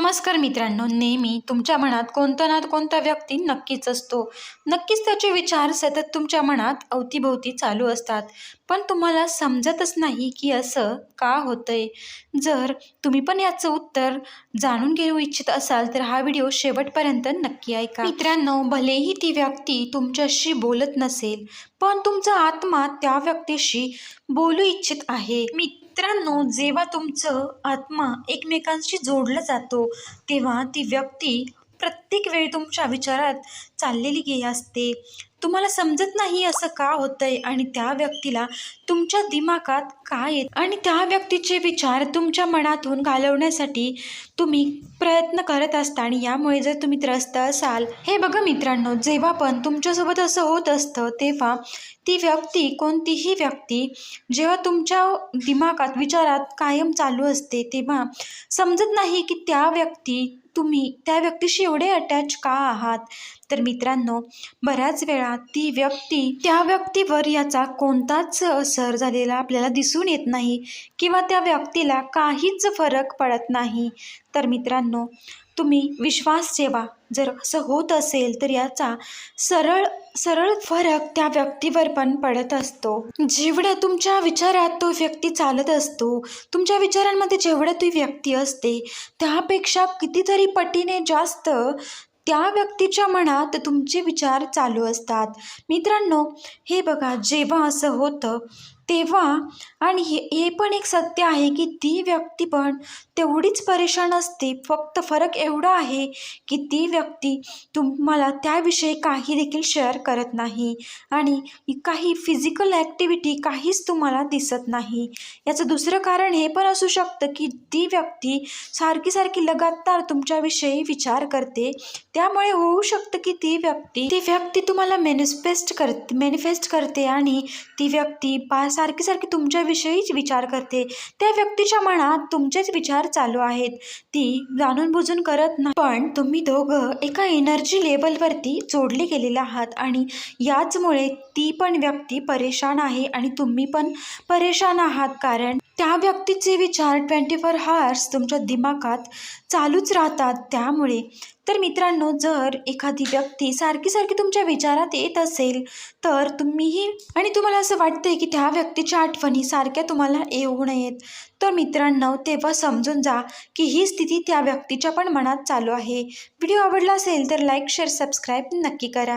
नमस्कार मित्रांनो नेहमी तुमच्या मनात कोणता ना कोणता व्यक्ती नक्कीच असतो. नक्कीच त्याचे विचार सतत तुमच्या मनात अवतीभोवती चालू असतात. पण तुम्हाला समजतच नाही की असं का होतंय. जर तुम्ही पण याचं उत्तर जाणून घेऊ इच्छित असाल तर हा व्हिडिओ शेवटपर्यंत नक्की ऐका. मित्रांनो भलेही ती व्यक्ती तुमच्याशी बोलत नसेल पण तुमचा आत्मा त्या व्यक्तीशी बोलू इच्छित आहे. मी मित्रांनो जेव्हा तुमचं आत्मा एकमेकांशी जोडलं जातो तेव्हा ती व्यक्ती प्रत्येक वेळी तुमच्या विचारात चाललेली गे असते. तुम्हाला समजत नाही असं का होतंय? आणि त्या व्यक्तीला तुमच्या दिमागात काय येत? आणि त्या व्यक्तीचे विचार तुमच्या मनातून घालवण्यासाठी तुम्ही प्रयत्न करत असता आणि यामुळे जर तुम्ही त्रस्त असाल. हे बघा मित्रांनो जेव्हा पण तुमच्यासोबत असं होत असतं तेव्हा ती व्यक्ती कोणतीही व्यक्ती जेव्हा तुमच्या दिमागात विचारात कायम चालू असते तेव्हा समजत नाही की त्या व्यक्ती तुम्ही त्या व्यक्तीशी एवढे अटॅच का आहात? तर मित्रांनो बऱ्याच वेळा ती व्यक्ती त्या व्यक्तीवर याचा कोणताच असर झालेला आपल्याला दिसून येत नाही किंवा त्या व्यक्तीला काहीच फरक पडत नाही. तर मित्रांनो तुम्ही विश्वास ठेवा. जर असं होत असेल तर याचा सरळ सरळ फरक त्या व्यक्तीवर पण पडत असतो. जेवढं तुमच्या विचारात तो व्यक्ती चालत असतो तुमच्या विचारांमध्ये जेवढं ती व्यक्ती असते त्यापेक्षा कितीतरी पटीने जास्त त्या व्यक्तीच्या मनात तुमचे विचार चालू असतात. मित्रांनो हे बघा जेव्हा असं होतं तेव्हा आणि हे हे पण एक सत्य आहे की ती व्यक्ती पण तेवढीच परेशान असते. फक्त फरक एवढा आहे की ती व्यक्ती तुम्हाला त्याविषयी काही देखील शेअर करत नाही आणि काही फिजिकल ॲक्टिव्हिटी काहीच तुम्हाला दिसत नाही. याचं दुसरं कारण हे पण असू शकतं की ती व्यक्ती सारखी सारखी लगातार तुमच्याविषयी विचार करते त्यामुळे होऊ शकतं की ती व्यक्ती ती व्यक्ती तुम्हाला मॅनिफेस्ट करते मॅनिफेस्ट करते आणि ती व्यक्ती पा सारखी सारखी तुमच्याविषयीच विचार करते. त्या व्यक्तीच्या मनात तुमचेच विचार चालू आहेत. ती जाणून बुजून करत नाही. पण तुम्ही दोघं एका एनर्जी लेवलवरती जोडले गेलेले आहात आणि याचमुळे ती पण व्यक्ती परेशान आहे आणि तुम्ही पण परेशान आहात. कारण त्या व्यक्तीचे विचार ट्वेंटी फोर हार्स तुमच्या दिमागात चालूच राहतात. त्यामुळे तर मित्रांनो जर एखादी व्यक्ती सारखी सारखी तुमच्या विचारात येत असेल तर तुम्हीही आणि तुम्हाला असं वाटतंय की त्या व्यक्तीच्या आठवणी सारख्या तुम्हाला येऊ नयेत. तर मित्रांनो तेव्हा समजून जा की ही स्थिती त्या व्यक्तीच्या पण मनात चालू आहे. व्हिडिओ आवडला असेल तर लाईक शेअर सबस्क्राईब नक्की करा.